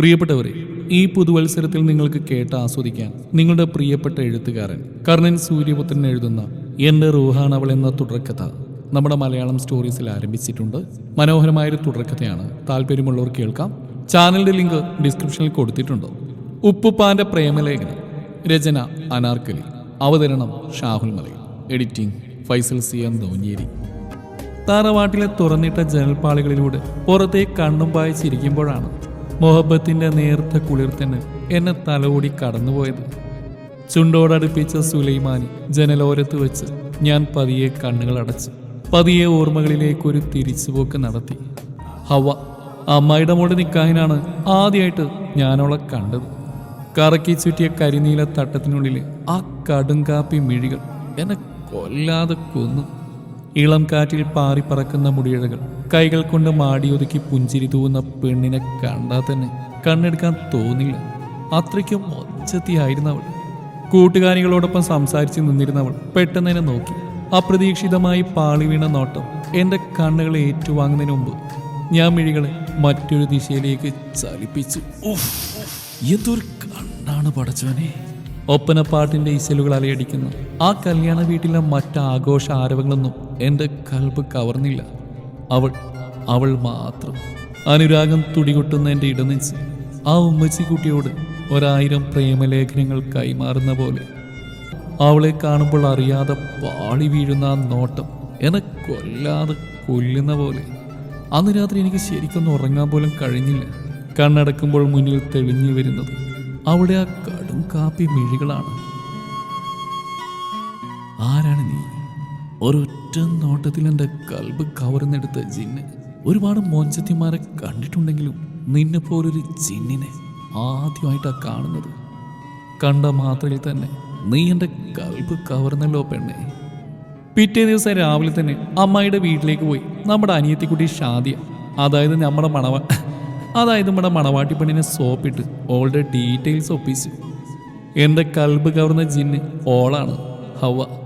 പ്രിയപ്പെട്ടവരെ ഈ പുതുവത്സരത്തിൽ നിങ്ങൾക്ക് കേട്ട് ആസ്വദിക്കാൻ നിങ്ങളുടെ പ്രിയപ്പെട്ട എഴുത്തുകാരൻ കർണൻ സൂര്യപുത്രൻ എഴുതുന്ന എന്റെ റൂഹാണവൾ എന്ന തുടർക്കഥ നമ്മുടെ മലയാളം സ്റ്റോറീസിൽ ആരംഭിച്ചിട്ടുണ്ട്. മനോഹരമായൊരു തുടർക്കഥയാണ്. താല്പര്യമുള്ളവർ കേൾക്കാം. ചാനലിന്റെ ലിങ്ക് ഡിസ്ക്രിപ്ഷനിൽ കൊടുത്തിട്ടുണ്ട്. ഉപ്പുപ്പാന്റെ പ്രേമലേഖനം രചന അനാർക്കലി അവതരണം Shahul Malayil editing Faisal C M Dhonjeri താറവാട്ടിലെ തുറന്നിട്ട ജനൽപ്പാളികളിലൂടെ പുറത്തേക്ക് കണ്ണും പായിച്ചിരിക്കുമ്പോഴാണ് മൊഹബത്തിന്റെ നേർത്ത കുളിർത്തന് എന്നെ തലോടി കടന്നുപോയത്. ചുണ്ടോടടുപ്പിച്ച സുലൈമാനി ജനലോരത്ത് വെച്ച് ഞാൻ പതിയെ കണ്ണുകൾ അടച്ചു പതിയെ ഓർമ്മകളിലേക്കൊരു തിരിച്ചുപോക്ക് നടത്തി. ഹവ അമ്മായിയുടെ മോട് നിക്കാഹിനാണ് ആദ്യമായിട്ട് ഞാനവളെ കണ്ടത്. കറക്കി ചുറ്റിയ കരിനീല തട്ടത്തിനുള്ളിലെ ആ കടുങ്കാപ്പി മിഴികൾ എന്നെ കൊല്ലാതെ കൊന്നു. ഇളം കാറ്റിൽ പാറിപ്പറക്കുന്ന മുടിയിഴകൾ കൈകൾ കൊണ്ട് മാടി മാടിയൊതുക്കി പുഞ്ചിരി തൂവുന്ന പെണ്ണിനെ കണ്ടാൽ തന്നെ കണ്ണെടുക്കാൻ തോന്നില്ല. അത്രയ്ക്കും ഒച്ചത്തിയായിരുന്നു അവൾ കൂട്ടുകാരികളോടൊപ്പം സംസാരിച്ച് നിന്നിരുന്നവൾ പെട്ടെന്ന് നോക്കി. അപ്രതീക്ഷിതമായി പാളി വീണ നോട്ടം എന്റെ കണ്ണുകളെ ഏറ്റുവാങ്ങുന്നതിന് മുമ്പ് ഞാൻ മിഴികളെ മറ്റൊരു ദിശയിലേക്ക് ചലിപ്പിച്ചു. എന്തൊരു കണ്ണാണ് പടച്ചവനെ. ഒപ്പനപ്പാട്ടിന്റെ ഇശലുകൾ അലയടിക്കുന്ന ആ കല്യാണ വീട്ടിലെ മറ്റ് ആഘോഷ ആരവങ്ങളൊന്നും എന്റെ കൽബ് കവർന്നില്ല. അവൾ അവൾ മാത്രം. അനുരാഗം തുടികൊട്ടുന്ന എന്റെ ഇടനെച്ച് ആ ഉമ്മച്ചിക്കുട്ടിയോട് ഒരായിരം പ്രേമലേഖനങ്ങൾ കൈമാറുന്ന പോലെ. അവളെ കാണുമ്പോൾ അറിയാതെ പാളി വീഴുന്ന ആ നോട്ടം എന്നെ കൊല്ലാതെ കൊല്ലുന്ന പോലെ. അന്ന് രാത്രി എനിക്ക് ശരിക്കൊന്നും ഉറങ്ങാൻ പോലും കഴിഞ്ഞില്ല. കണ്ണടക്കുമ്പോൾ മുന്നിൽ തെളിഞ്ഞു വരുന്നത് അവിടെ ആ കടും കാപ്പി മിഴികളാണ്. ആരാണ് നീ? ഒരൊറ്റ നോട്ടത്തിൽ എന്റെ കൽബ് കവർന്നെടുത്ത ജിന്ന്. ഒരുപാട് മോഞ്ചത്തിമാരെ കണ്ടിട്ടുണ്ടെങ്കിലും നിന്നെ പോലൊരു ജിന്നിനെ ആദ്യമായിട്ടാണ് കാണുന്നത്. കണ്ട മാത്രയിൽ തന്നെ നീ എന്റെ കൽബ് കവർന്നല്ലോ പെണ്ണെ. പിറ്റേ ദിവസം രാവിലെ തന്നെ അമ്മായിയുടെ വീട്ടിലേക്ക് പോയി നമ്മുടെ അനിയത്തിക്കുട്ടി ഷാദിയ അതായത് നമ്മുടെ മണവ അതായത് നമ്മുടെ മണവാട്ടി പെണ്ണിനെ സോപ്പിട്ട് ഓളുടെ ഡീറ്റെയിൽസ് ഒപ്പിച്ചു. എന്റെ കൽബ് കവർന്ന ജിന്ന് ഓളാണ് ഹവ.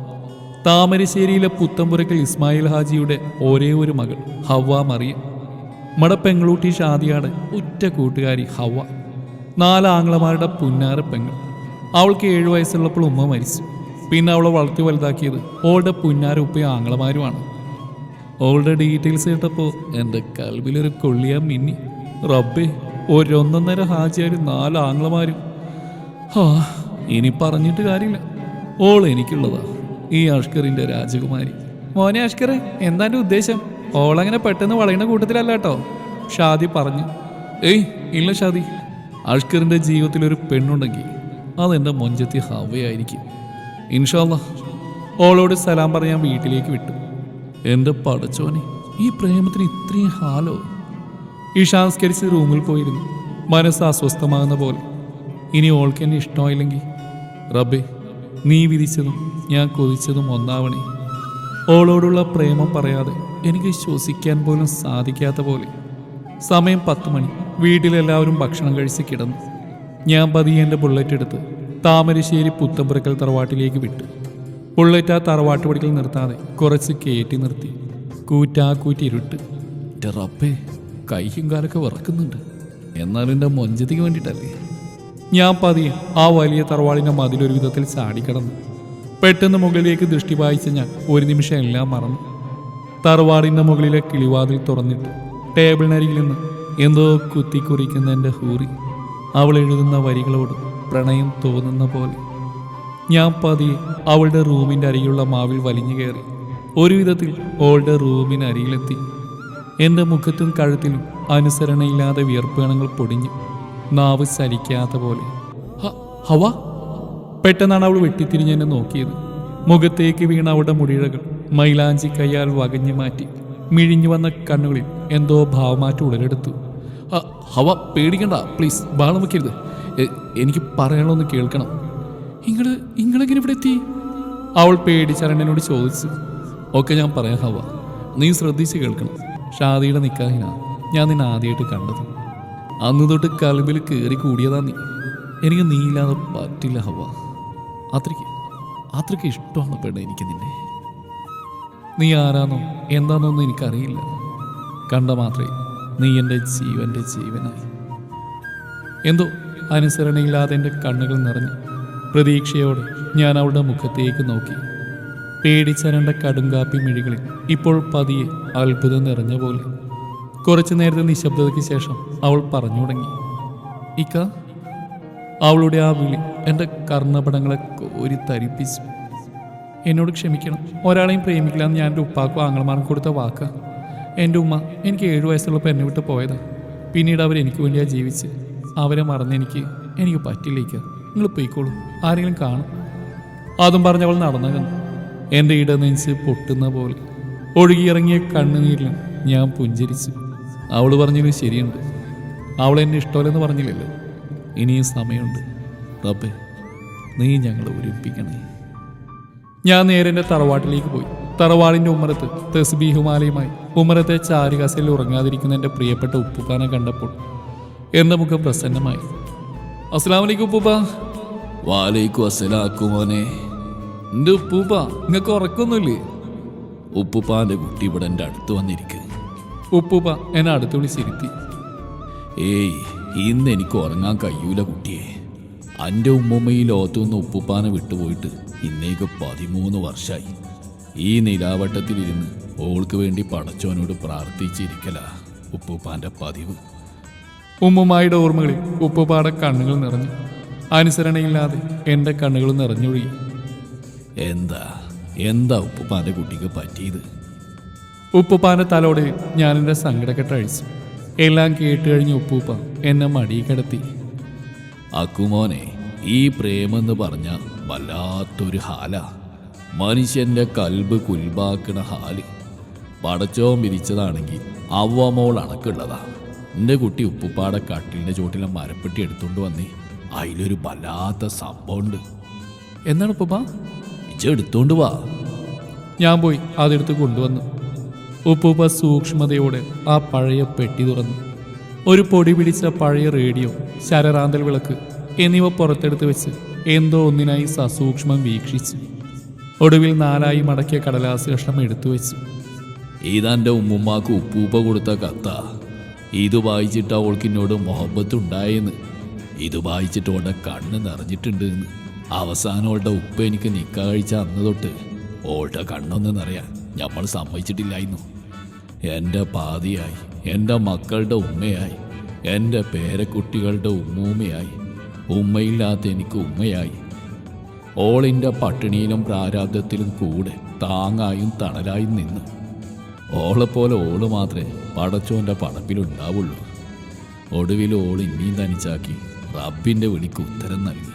താമരശ്ശേരിയിലെ പുത്തമ്പുരക്കൽ ഇസ്മായിൽ ഹാജിയുടെ ഒരേ ഒരു മകൾ ഹവ മറിയ. മട പെങ്ങളൂട്ടി ഷാദിയാട് ഉറ്റ കൂട്ടുകാരി ഹവ നാല് ആംഗ്ലമാരുടെ പുന്നാര പെങ്ങൾ. അവൾക്ക് ഏഴു വയസ്സുള്ളപ്പോൾ ഉമ്മ മരിച്ചു. പിന്നെ അവളെ വളർത്തി വലുതാക്കിയത് ഓളുടെ പുന്നാര ഉപ്പയും ആംഗ്ലമാരുമാണ് ഓളുടെ ഡീറ്റെയിൽസ് കേട്ടപ്പോൾ എന്റെ കൽവിലൊരു കൊള്ളിയാ മിന്നി. റബ്ബേ ഒരൊന്നൊന്നര ഹാജിയാരും നാല് ആംഗ്ലമാരും ഹാ ഇനി പറഞ്ഞിട്ട് കാര്യമില്ല. ഓൾ എനിക്കുള്ളതാ. ഈ അഷ്കറിന്റെ രാജകുമാരി. മോനെ അഷ്കറെ എന്താ ഉദ്ദേശം? ഓളങ്ങനെ പെട്ടെന്ന് വളയുന്ന കൂട്ടത്തിലല്ല കേട്ടോ. ഷാദി പറഞ്ഞു ഏയ് ഇല്ല ഷാദി. അഷ്കറിന്റെ ജീവിതത്തിൽ ഒരു പെണ്ണുണ്ടെങ്കിൽ അതെന്റെ മൊഞ്ചത്തി ഹവയായിരിക്കും. ഇൻഷാല്ല ഓളോട് സലാം പറഞ്ഞ് ഞാൻ വീട്ടിലേക്ക് വിട്ടു. എന്റെ പടച്ചോനെ ഈ പ്രേമത്തിന് ഇത്രയും ഹാലോ? ഇഷാസ്കരിച്ച് റൂമിൽ പോയിരുന്നു. മനസ്സ് അസ്വസ്ഥമാകുന്ന പോലെ. ഇനി ഓൾക്ക് എന്നെ ഇഷ്ടമായില്ലെങ്കിൽ? റബ്ബേ നീ വിധിച്ചതും ഞാൻ കൊതിച്ചതും ഒന്നാവണേ. ഓളോടുള്ള പ്രേമം പറയാതെ എനിക്ക് ശ്വസിക്കാൻ പോലും സാധിക്കാത്ത പോലെ. സമയം പത്ത് മണി. വീട്ടിലെല്ലാവരും ഭക്ഷണം കഴിച്ച് കിടന്നു. ഞാൻ പതിയെ എന്റെ ബുള്ളറ്റ് എടുത്ത് താമരശ്ശേരി പുത്തമ്പുറക്കൽ തറവാട്ടിലേക്ക് വിട്ടു. ബുള്ളറ്റ് ആ തറവാട്ട് പടിക്കൽ നിർത്താതെ കുറച്ച് കയറ്റി നിർത്തി. കൂറ്റാ കൂറ്റി ഇരുട്ട് റബ്ബേ കൈയും കാലൊക്കെ വിറക്കുന്നുണ്ട്. എന്നാലും എന്റെ മൊഞ്ചത്തിക്ക് വേണ്ടിയിട്ടല്ലേ ഞാൻ പതിയെ ആ വലിയ തറവാളിന്റെ മതിലൊരു വിധത്തിൽ ചാടിക്കടന്നു പെട്ടെന്ന് മുകളിലേക്ക് ദൃഷ്ടി വായിച്ച ഞാൻ ഒരു നിമിഷം എല്ലാം മറന്നു. തറവാടിന്റെ മുകളിലെ കിളിവാതിൽ തുറന്നിട്ട്. ടേബിളിനരികിൽ നിന്ന് എന്തോ കുത്തിക്കുറിക്കുന്ന എന്റെ ഹൂറി. അവൾ എഴുതുന്ന വരികളോട് പ്രണയം തോന്നുന്ന പോലെ. ഞാൻ പതിയെ അവളുടെ റൂമിന്റെ അരികിലുള്ള മാവിൽ വലിഞ്ഞു കയറി. ഒരു വിധത്തിൽ അവളുടെ റൂമിന് അരികിലെത്തി എന്റെ മുഖത്തും കഴുത്തിലും അനുസരണയില്ലാതെ വിയർപ്പേണങ്ങൾ പൊടിഞ്ഞു. നാവ് ചലിക്കാത്ത പോലെ. "ഹ- ഹവ? പെട്ടെന്നാണ് അവൾ വെട്ടിത്തിരിഞ്ഞ് എന്നെ നോക്കിയത്. മുഖത്തേക്ക് വീണ അവളുടെ മുടിഴകൾ മൈലാഞ്ചി കയ്യാൽ വകഞ്ഞു മാറ്റി മിഴിഞ്ഞു വന്ന കണ്ണുകളിൽ എന്തോ ഭാവമാറ്റം ഉടലെടുത്തു. "ഹ, ഹവ പേടിക്കണ്ട പ്ലീസ് ബാളം വെക്കരുത്. എനിക്ക് പറയണമെന്ന് കേൾക്കണം. ഇങ്ങൾ ഇങ്ങളെങ്ങനെ ഇവിടെ എത്തി? അവൾ പേടിച്ചരണ്ണനോട് ചോദിച്ചു. ഒക്കെ ഞാൻ പറയാം ഹവ. നീ ശ്രദ്ധിച്ച് കേൾക്കണം. ഷാദിയുടെ നിക്കാഹിനാണ് ഞാൻ നിന്നെ ആദ്യമായിട്ട് കണ്ടത്. അന്ന് തൊട്ട് കൽബിൽ കയറി കൂടിയതാ നീ. എനിക്ക് നീ ഇല്ലാതെ പറ്റില്ല ഹവ അത്രയ്ക്ക് അത്രയ്ക്ക് ഇഷ്ടമാണ് പെണ്ണ എനിക്ക് നിന്നെ. നീ ആരാന്നോ എന്താണെന്നൊന്നും എനിക്കറിയില്ല. കണ്ട മാത്രമേ നീ എന്റെ ജീവന്റെ ജീവനായി. എന്തോ അനുസരണയില്ലാതെ എന്റെ കണ്ണുകൾ നിറഞ്ഞു പ്രതീക്ഷയോടെ ഞാൻ അവളുടെ മുഖത്തേക്ക് നോക്കി. പേടിച്ചരണ്ട കടുങ്കാപ്പി മിഴികളിൽ ഇപ്പോൾ പതിയെ അത്ഭുതം നിറഞ്ഞ പോലെ. കുറച്ചു നേരത്തെ നിശബ്ദതയ്ക്ക് ശേഷം അവൾ പറഞ്ഞു തുടങ്ങി. ഇക്ക അവളുടെ ആ വിളി എന്റെ കർണപടങ്ങളെ കോരി തരിപ്പിച്ചു. എന്നോട് ക്ഷമിക്കണം. ഒരാളെയും പ്രേമിക്കില്ല എന്ന് ഞാൻ എന്റെ ഉപ്പാക്കും ആങ്ങളമാർക്കും കൊടുത്ത വാക്ക്. എന്റെ ഉമ്മ എനിക്ക് ഏഴു വയസ്സുള്ളപ്പോൾ എന്നെ വിട്ട് പോയതാ. പിന്നീട് അവർ എനിക്ക് വേണ്ടിയാ ജീവിച്ച്. അവരെ മറന്നെനിക്ക് എനിക്ക് പറ്റില്ലേക്ക നിങ്ങൾ പോയിക്കോളൂ. ആരെങ്കിലും കാണും. അതും പറഞ്ഞവൾ നടന്നകന്നു എന്റെ ഇടനെഞ്ച് പൊട്ടുന്ന പോലെ ഒഴുകിയിറങ്ങിയ കണ്ണുനീരിലും ഞാൻ പുഞ്ചിരിച്ചു. അവൾ പറഞ്ഞത് ശരിയുണ്ട്. അവൾ എന്നെ ഇഷ്ടമല്ലെന്ന് പറഞ്ഞില്ലല്ലോ. ഇനിയും സമയമുണ്ട്. റബ്ബേ നീ ഞങ്ങളെ ഒരുപ്പിക്കണേ ഞാൻ നേരെ എന്റെ തറവാട്ടിലേക്ക് പോയി. തറവാടിന്റെ ഉമ്മറത്ത് തെസ്ബീഹുമാലയുമായി ഉമ്മറത്തെ ചാരുകസയിൽ ഉറങ്ങാതിരിക്കുന്ന എന്റെ പ്രിയപ്പെട്ട ഉപ്പുപ്പാനെ കണ്ടപ്പോൾ എന്റെ മുഖം പ്രസന്നമായി. അസ്സലാം വലൈക്കും ഉപ്പൂപ്പ. വാലേക്കും അസലാക്കുമോനെ എന്റെ ഉപ്പൂപ്പ നിങ്ങൾക്ക് ഉറക്കൊന്നുമില്ലേ? ഉപ്പുപ്പാന്റെ കുട്ടി ഇവിടെ എന്റെ അടുത്ത് വന്നിരിക്കുക ഉപ്പൂപ്പ എന്നെ അടുത്ത് വിളിച്ചിരുത്തി ഏയ് ഇന്ന് എനിക്ക് ഉറങ്ങാൻ കഴിയൂല കുട്ടിയെ. എന്റെ ഉമ്മുമ്മ ഈ ലോകത്തുനിന്ന് ഉപ്പുപ്പാനെ വിട്ടുപോയിട്ട് ഇന്നേക്ക് പതിമൂന്ന് വർഷമായി ഈ നിലാവട്ടത്തിലിരുന്ന് ഓൾക്ക് വേണ്ടി പടച്ചോനോട് പ്രാർത്ഥിച്ചിരിക്കല ഉപ്പുപ്പാന്റെ പതിവ്. ഉമ്മുമായുടെ ഓർമ്മകളിൽ ഉപ്പുപ്പാടെ കണ്ണുകൾ നിറഞ്ഞു. അനുസരണയില്ലാതെ എന്റെ കണ്ണുകൾ നിറഞ്ഞൊഴുകി. എന്താ എന്താ ഉപ്പുപ്പാന്റെ കുട്ടിക്ക് പറ്റിയത്? ഉപ്പുപ്പാന്റെ തലോടെ ഞാൻ എന്റെ സങ്കടക്കെട്ട് അഴിച്ചു എല്ലാം കേട്ട് കഴിഞ്ഞ് ഉപ്പൂപ്പ എന്നെ മടി കിടത്തി. അക്കുമോനെ ഈ പ്രേമെന്ന് പറഞ്ഞ വല്ലാത്തൊരു ഹാല. മനുഷ്യന്റെ കൽബ് കുൽബാക്കണ ഹാൽ. പടച്ചോൻ വിരിച്ചതാണെങ്കിൽ അവമോൾ അണക്കുള്ളതാ. എന്റെ കുട്ടി ഉപ്പുപ്പാടെ കട്ടിലിന്റെ ചോട്ടിലെ മരപ്പെട്ടി എടുത്തുകൊണ്ട് വന്നേ. അതിലൊരു വല്ലാത്ത സംഭവമുണ്ട്. എന്താണ് ഉപ്പുപ്പ? ഇജ എടുത്തോണ്ട് വാ. ഞാൻ പോയി അതെടുത്ത് കൊണ്ടുവന്നു. ഉപ്പൂപ്പ സൂക്ഷ്മതയോടെ ആ പഴയ പെട്ടി തുറന്നു. ഒരു പൊടി പിടിച്ച പഴയ റേഡിയോ ശരറാന്തൽ വിളക്ക് എന്നിവ പുറത്തെടുത്ത് വെച്ച് എന്തോ ഒന്നിനായി സസൂക്ഷ്മം വീക്ഷിച്ചു. ഒടുവിൽ നാലായി മടക്കിയ കടലാസ് കഷ്ണം എടുത്തു വെച്ചു. ഇതെന്റെ ഉമ്മുമ്മാക്ക് ഉപ്പൂപ്പ കൊടുത്ത കത്ത. ഇത് വായിച്ചിട്ട് അവൾക്ക് എന്നോട് മുഹബത്ത് ഉണ്ടായെന്ന് ഇത് വായിച്ചിട്ട് അവളുടെ കണ്ണ് നിറഞ്ഞിട്ടുണ്ട് എന്ന് അവസാനം അവളുടെ ഉപ്പ എനിക്ക് നിക്ക കഴിച്ച അന്ന് തൊട്ട് ഓളുടെ കണ്ണൊന്ന് നിറയാൻ. നമ്മൾ സമ്മതിച്ചിട്ടില്ലായിരുന്നു. എന്റെ പാതിയായി എന്റെ മക്കളുടെ ഉമ്മയായി എന്റെ പേരക്കുട്ടികളുടെ ഉമ്മൂമ്മയായി ഉമ്മയില്ലാത്ത എനിക്ക് ഉമ്മയായി. ഓളിന്റെ പട്ടിണിയിലും പ്രാരാബ്ദത്തിലും കൂടെ താങ്ങായും തണലായും നിന്നു. ഓളെപ്പോലെ ഓൾ മാത്രമേ പടച്ചോന്റെ പടപ്പിലുണ്ടാവുള്ളൂ. ഒടുവിൽ ഓൾ ഇനിയും തനിച്ചാക്കി റബ്ബിന്റെ വിളിക്ക് ഉത്തരം നൽകി.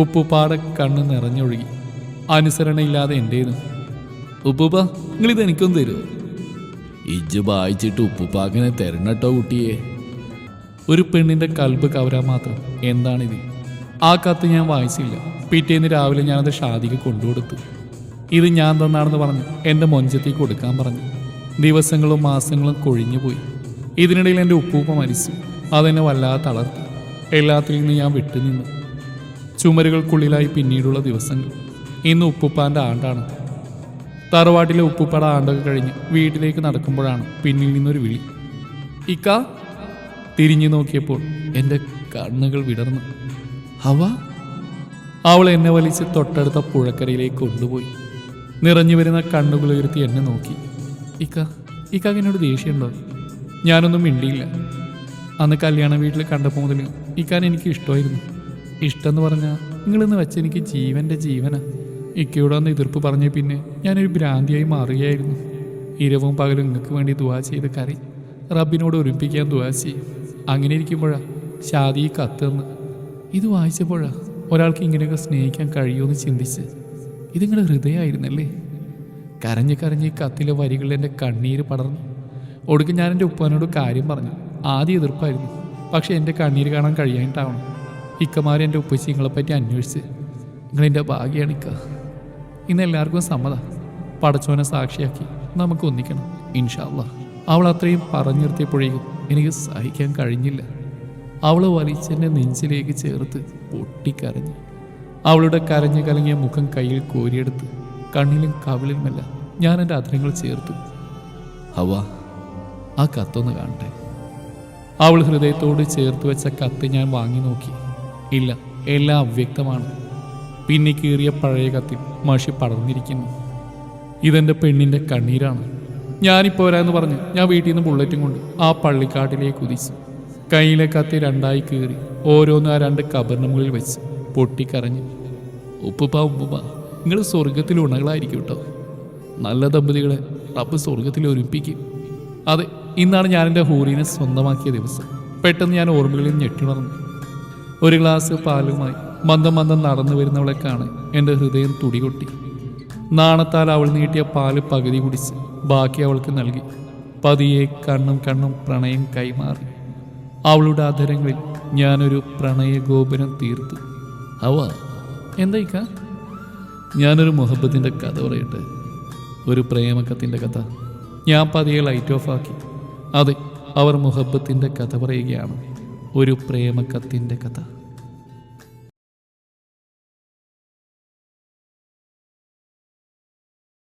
ഉപ്പുപാടെ കണ്ണ് നിറഞ്ഞൊഴുകി. അനുസരണയില്ലാതെ എന്റേതും ഉപ്പുപ്പ നിങ്ങളിത് എനിക്കൊന്ന് തരുമോ ഇജ്ജ് വായിച്ചിട്ട് ഉപ്പുപ്പാക്കിനെ തരണട്ടോ കുട്ടിയെ. ഒരു പെണ്ണിന്റെ കൽബ് കവരാൻ മാത്രം എന്താണിത്? ആ കത്ത് ഞാൻ വായിച്ചില്ല. പിറ്റേന്ന് രാവിലെ ഞാനത് ഷാദിക്ക് കൊണ്ടുകൊടുത്തു. ഇത് ഞാൻ തന്നാണെന്ന് പറഞ്ഞ് എന്റെ മൊഞ്ചത്തേക്ക് കൊടുക്കാൻ പറഞ്ഞു. ദിവസങ്ങളും മാസങ്ങളും കൊഴിഞ്ഞുപോയി ഇതിനിടയിൽ എന്റെ ഉപ്പൂപ്പ മരിച്ചു. അതെന്നെ വല്ലാതെ തളർത്തി. എല്ലാത്തിൽ നിന്ന് ഞാൻ വിട്ടുനിന്നു. ചുമരുകൾക്കുള്ളിലായി പിന്നീടുള്ള ദിവസങ്ങൾ. ഇന്ന് ഉപ്പുപ്പാന്റെ ആണ്ടാണ്. തറവാട്ടിലെ ഉപ്പുപ്പട ആണ്ടൊക്കെ കഴിഞ്ഞ് വീട്ടിലേക്ക് നടക്കുമ്പോഴാണ് പിന്നിൽ നിന്നൊരു വിളി. ഇക്ക തിരിഞ്ഞു നോക്കിയപ്പോൾ എന്റെ കണ്ണുകൾ വിടർന്നു. അവ അവൾ എന്നെ വലിച്ച് തൊട്ടടുത്ത പുഴക്കരയിലേക്ക് കൊണ്ടുപോയി. നിറഞ്ഞു വരുന്ന കണ്ണുകൾ ഉയർത്തി എന്നെ നോക്കി. ഇക്ക ഇക്ക എന്നോട് ദേഷ്യമുണ്ടോ? ഞാനൊന്നും മിണ്ടിയില്ല. അന്ന് കല്യാണ വീട്ടിൽ കണ്ടപ്പോൾ മുതൽ ഇക്കാൻ എനിക്ക് ഇഷ്ടമായിരുന്നു. ഇഷ്ടമെന്ന് പറഞ്ഞാൽ നിങ്ങളിന്ന് വെച്ച എനിക്ക് ജീവന്റെ ജീവനാ. ഇക്കയോട് അന്ന് എതിർപ്പ് പറഞ്ഞ പിന്നെ ഞാനൊരു ഭ്രാന്തിയായി മാറുകയായിരുന്നു. ഇരവും പകലും നിങ്ങൾക്ക് വേണ്ടി ദുവാ ചെയ്ത് കറി റബ്ബിനോട് ഒരുമിപ്പിക്കാൻ ദുവാ ചെയ്യും. അങ്ങനെ ഇരിക്കുമ്പോഴാ ഷാദി കത്തെന്ന്. ഇത് വായിച്ചപ്പോഴാ ഒരാൾക്ക് ഇങ്ങനെയൊക്കെ സ്നേഹിക്കാൻ കഴിയുമെന്ന് ചിന്തിച്ച്. ഇത് ഇതിങ്ങളുടെ ഹൃദയമായിരുന്നല്ലേ? കരഞ്ഞ് കരഞ്ഞ് ഈ കത്തിലെ വരികളിൽ എന്റെ കണ്ണീര് പടർന്നു. ഒടുക്കം ഞാൻ എന്റെ ഉപ്പാനോട് കാര്യം പറഞ്ഞു. ആദ്യം എതിർപ്പായിരുന്നു. പക്ഷേ എന്റെ കണ്ണീര് കാണാൻ കഴിയാനിട്ടാവണം ഇക്കമാർ എന്റെ ഉപ്പച്ചി നിങ്ങളെപ്പറ്റി അന്വേഷിച്ച്. നിങ്ങളെന്റെ ഭാഗ്യമാണ് ഇക്ക. ഇന്ന് എല്ലാവർക്കും സമ്മത. പടച്ചോനെ സാക്ഷിയാക്കി നമുക്ക് ഒന്നിക്കണം. ഇൻഷാല്ല അവൾ അത്രയും പറഞ്ഞു നിർത്തിയപ്പോഴേക്കും എനിക്ക് സഹിക്കാൻ കഴിഞ്ഞില്ല. അവൾ വലിച്ചെന്നെ നെഞ്ചിലേക്ക് ചേർത്ത് പൊട്ടിക്കരഞ്ഞു. അവളുടെ കരഞ്ഞു കലങ്ങിയ മുഖം കയ്യിൽ കോരിയെടുത്ത് കണ്ണിലും കവിളിലുമല്ല ഞാൻ എന്റെ അധരങ്ങൾ ചേർത്തു. ഹവ ആ കത്തൊന്ന് കാണട്ടെ. അവൾ ഹൃദയത്തോട് ചേർത്ത് വെച്ച കത്ത് ഞാൻ വാങ്ങി നോക്കി. ഇല്ല എല്ലാം അവ്യക്തമാണ്. പിന്നെ കീറിയ പഴയ കത്തിൽ മഷി പടർന്നിരിക്കുന്നു. ഇതെന്റെ പെണ്ണിന്റെ കണ്ണീരാണ്. ഞാനിപ്പോൾ വരാമെന്ന് പറഞ്ഞ് ഞാൻ വീട്ടിൽ നിന്ന് ബുള്ളറ്റും കൊണ്ട് ആ പള്ളിക്കാട്ടിലേക്ക് കുതിച്ചു. കയ്യിലെ കത്തി രണ്ടായി കീറി ഓരോന്ന് ആ രണ്ട് കബറിന് മുകളിൽ വെച്ച് പൊട്ടിക്കരഞ്ഞു. ഉപ്പുപ്പ ഉപ്പുപ്പ നിങ്ങൾ സ്വർഗത്തിൽ ഉണകളായിരിക്കും കേട്ടോ നല്ല ദമ്പതികളെ റബ്ബ് സ്വർഗത്തിൽ ഒരുപ്പിക്കും അതെ ഇന്നാണ് ഞാൻ ഹൂറിനെ സ്വന്തമാക്കിയ ദിവസം. പെട്ടെന്ന് ഞാൻ ഓർമ്മകളിൽ ഞെട്ടിണർന്നു. ഒരു ഗ്ലാസ് പാലുമായി മന്ദം മന്ദം നടന്നു വരുന്നവളെ കാണാൻ എന്റെ ഹൃദയം തുടികൊട്ടി. നാണത്താൽ അവൾ നീട്ടിയ പാൽ പകുതി കുടിച്ച് ബാക്കി അവൾക്ക് നൽകി. പതിയെ കണ്ണും കണ്ണും പ്രണയം കൈമാറി. അവളുടെ അധരങ്ങളിൽ ഞാനൊരു പ്രണയ ഗോപുരം തീർത്തു അവ എന്തായിക്ക ഞാനൊരു മുഹബത്തിന്റെ കഥ പറയട്ടെ. ഒരു പ്രേമക്കത്തിന്റെ കഥ. ഞാൻ പതിയെ ലൈറ്റ് ഓഫ് ആക്കി. അതെ അവർ മുഹബത്തിന്റെ കഥ പറയുകയാണ്. ഒരു പ്രേമക്കത്തിന്റെ കഥ.